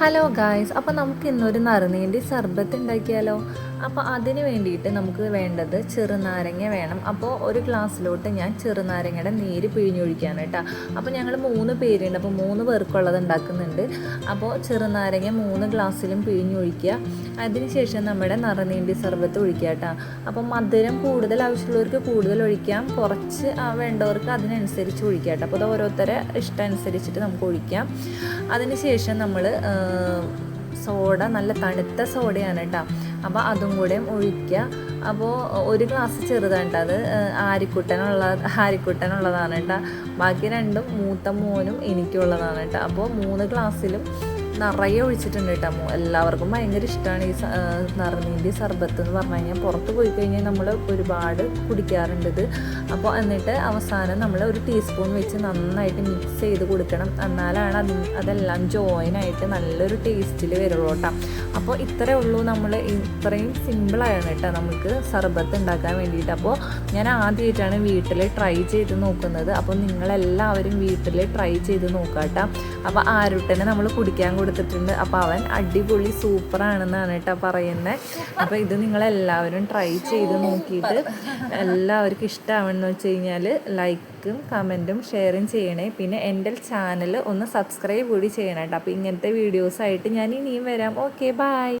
Hello guys അപ്പോൾ നമുക്ക് ഇന്നൊരു നറുനീണ്ടി സർബത്ത് ഉണ്ടാക്കിയാലോ? അപ്പോൾ അതിന് വേണ്ടിയിട്ട് നമുക്ക് വേണ്ടത് ചെറുനാരങ്ങ വേണം. അപ്പോൾ ഒരു ഗ്ലാസ്സിലോട്ട് ഞാൻ ചെറുനാരങ്ങയുടെ നീര് പിഴിഞ്ഞൊഴിക്കുകയാണ് കേട്ടോ. അപ്പോൾ ഞങ്ങൾ മൂന്ന് പേരുണ്ട്. അപ്പോൾ മൂന്ന് പേർക്കുള്ളത് ഉണ്ടാക്കുന്നുണ്ട്. അപ്പോൾ ചെറുനാരങ്ങ മൂന്ന് ഗ്ലാസ്സിലും പിഴിഞ്ഞൊഴിക്കുക. അതിനുശേഷം നമ്മുടെ നറുനീണ്ടി സർബത്ത് ഒഴിക്കുക കേട്ടോ. അപ്പോൾ മധുരം കൂടുതൽ ആവശ്യമുള്ളവർക്ക് കൂടുതൽ ഒഴിക്കാം. കുറച്ച് വേണ്ടവർക്ക് അതിനനുസരിച്ച് ഒഴിക്കാം കേട്ടോ. അപ്പോൾ അത് ഓരോരുത്തരെ ഇഷ്ടം അനുസരിച്ചിട്ട് നമുക്ക് ഒഴിക്കാം. അതിനുശേഷം നമ്മൾ സോഡ നല്ല തണുത്ത സോഡയാണ് കേട്ടോ അപ്പോൾ അതും കൂടെ ഒഴിക്കുക. അപ്പോൾ ഒരു ഗ്ലാസ് ചെറുതാണ് അത് ആരിക്കുട്ടനുള്ള ആരിക്കുട്ടനുള്ളതാണ് കേട്ടോ ബാക്കി രണ്ടും മൂത്ത മോനും എനിക്കുള്ളതാണ് കേട്ടോ അപ്പോൾ മൂന്ന് ഗ്ലാസ്സിലും നിറയെ ഒഴിച്ചിട്ടുണ്ട് കേട്ടോ എല്ലാവർക്കും ഭയങ്കര ഇഷ്ടമാണ് ഈ നറുനീണ്ടി സർബത്ത് എന്ന് പറഞ്ഞു കഴിഞ്ഞാൽ പുറത്ത് പോയി കഴിഞ്ഞാൽ നമ്മൾ ഒരുപാട് കുടിക്കാറുണ്ട് ഇത്. അപ്പോൾ എന്നിട്ട് അവസാനം നമ്മൾ ഒരു ടീസ്പൂൺ വെച്ച് നന്നായിട്ട് മിക്സ് ചെയ്ത് കൊടുക്കണം. എന്നാലാണ് അത് അതെല്ലാം ജോയിനായിട്ട് നല്ലൊരു ടേസ്റ്റിൽ വരുള്ളൂ കേട്ടോ. അപ്പോൾ ഇത്രയേ ഉള്ളൂ നമ്മൾ ഇത്രയും സിമ്പിളായാണ് കേട്ടോ നമുക്ക് സർബത്ത് ഉണ്ടാക്കാൻ വേണ്ടിയിട്ട്. അപ്പോൾ ഞാൻ ആദ്യമായിട്ടാണ് വീട്ടിൽ ട്രൈ ചെയ്ത് നോക്കുന്നത്. അപ്പോൾ നിങ്ങളെല്ലാവരും വീട്ടിൽ ട്രൈ ചെയ്ത് നോക്കാം കേട്ടോ അപ്പോൾ ആരുട്ടനെ നമ്മൾ കുടിക്കാൻ കൊടുത്തിട്ടുണ്ട്. അപ്പോൾ അവൻ അടിപൊളി സൂപ്പറാണെന്നാണ് കേട്ടോ പറയുന്നത് അപ്പോൾ ഇത് നിങ്ങളെല്ലാവരും ട്രൈ ചെയ്ത് നോക്കിയിട്ട് എല്ലാവർക്കും ഇഷ്ടമാണെന്ന് വെച്ച് കഴിഞ്ഞാൽ ലൈക്കും കമന്റും ഷെയറും ചെയ്യണേ. പിന്നെ എന്റെ ചാനൽ ഒന്ന് സബ്സ്ക്രൈബ് കൂടി ചെയ്യണം കേട്ടോ. അപ്പോൾ ഇങ്ങനത്തെ വീഡിയോസായിട്ട് ഞാൻ ഇനിയും വരാം. Okay bye